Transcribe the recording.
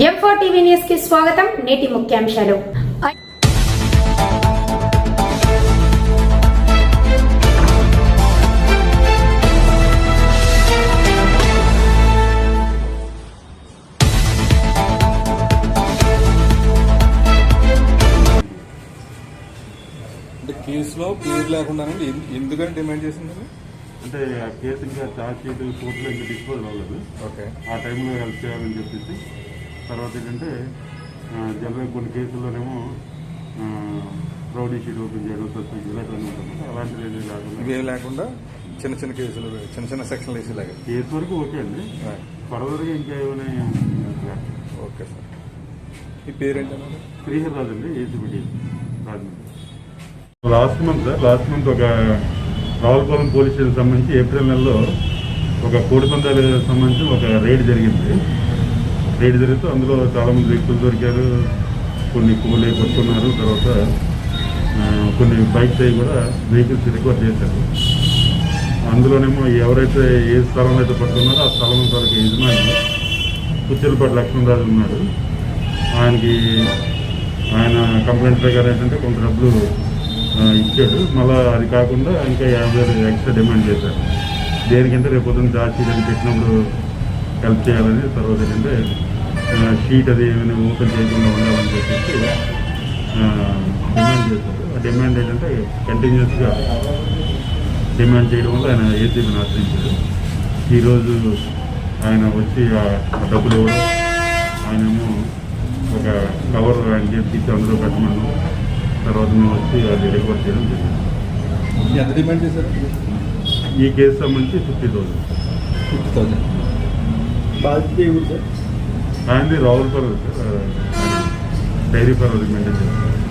M four TV న్యూస్కి స్వాగతం. నేటి ముఖ్యాంశాలు. అంటే కేసులో పేరు లేకుండానండి ఎందు- ఎందుకని డిమాండ్ చేసిందండి? అంటే ఆ కేసు ఇంకా ఛార్జ్ షీట్ కోర్టులో ఇంకా డిస్పోజ్ అవ్వలేదు ఓకే. ఆ టైంలో హెల్ప్ చేయాలని చెప్పేసి తర్వాత ఏంటంటే జనరల్ కొన్ని కేసుల్లోనేమో ప్రౌడీ షీట్ ఓపెన్ చేయడం సస్పెండ్ ఇలాంటివన్నీ ఉంటుంది. అలాంటిది ఏమీ లేకుండా. ఇవేం లేకుండా చిన్న చిన్న కేసులు చిన్న చిన్న సెక్షన్లు వేసేలాగా. కేసు వరకు ఓకే అండి. ఫర్దర్గా ఇంకా ఏమైనా ఓకే సార్. ఈ పేరేంటన్నారు శ్రీహర్ రాజు అండి ఏసీబీటీ Rajahmundry. Last month sir last month ఒక రావులపాలెం పోలీస్ స్టేషన్ సంబంధించి ఏప్రిల్ నెలలో ఒక కోడి పందాలకు సంబంధించి ఒక రైడ్ జరిగింది. రైడ్ జరిగితే అందులో చాలామంది వ్యక్తులు దొరికారు. కొన్ని కూలే పట్టుకున్నారు. తర్వాత కొన్ని బైక్స్ అవి కూడా వెహికల్స్ రికవర్ చేశారు. అందులోనేమో ఎవరైతే ఏ స్థలంలో అయితే పట్టుకున్నారో ఆ స్థలం తాలూకు యజమాని పుచ్చలపాటి లక్ష్మణరాజు ఉన్నాడు. ఆయనకి ఆయన కంప్లైంట్ ప్రకారం ఏంటంటే కొంత డబ్బులు ఇచ్చాడు. మళ్ళీ అది కాకుండా ఇంకా యాభై వేలు ఎక్స్ట్రా డిమాండ్ చేశారు. దేనికంటే రేపు పొద్దున్న దాచి దాన్ని పెట్టినప్పుడు హెల్ప్ చేయాలని తర్వాత ఏంటంటే షీట్ అది ఏమైనా ఓపెన్ చేయకుండా ఉండాలని చెప్పేసి డిమాండ్ చేశారు. ఆ డిమాండ్ ఏంటంటే కంటిన్యూస్గా డిమాండ్ చేయడం వల్ల ఆయన ఏసీబీని ఆశ్రయించారు. ఈరోజు ఆయన వచ్చి ఆ డబ్బులు ఇవ్వడం ఆయనేమో ఒక కవర్ ఆయన చేసి ఇచ్చి అందులో పెట్టమన్నాం తర్వాత మేము వచ్చి అది రికార్డ్ చేయడం జరిగింది. ఎంత డిమాండ్ చేశారు? ఈ కేసు సంబంధించి ఫిఫ్టీ థౌసండ్ ఫిఫ్టీ థౌసండ్ బాధ్యత ఏమిటి సార్ ఆయనది Ravulapalli sir dairy farm maintain చేస్తారు.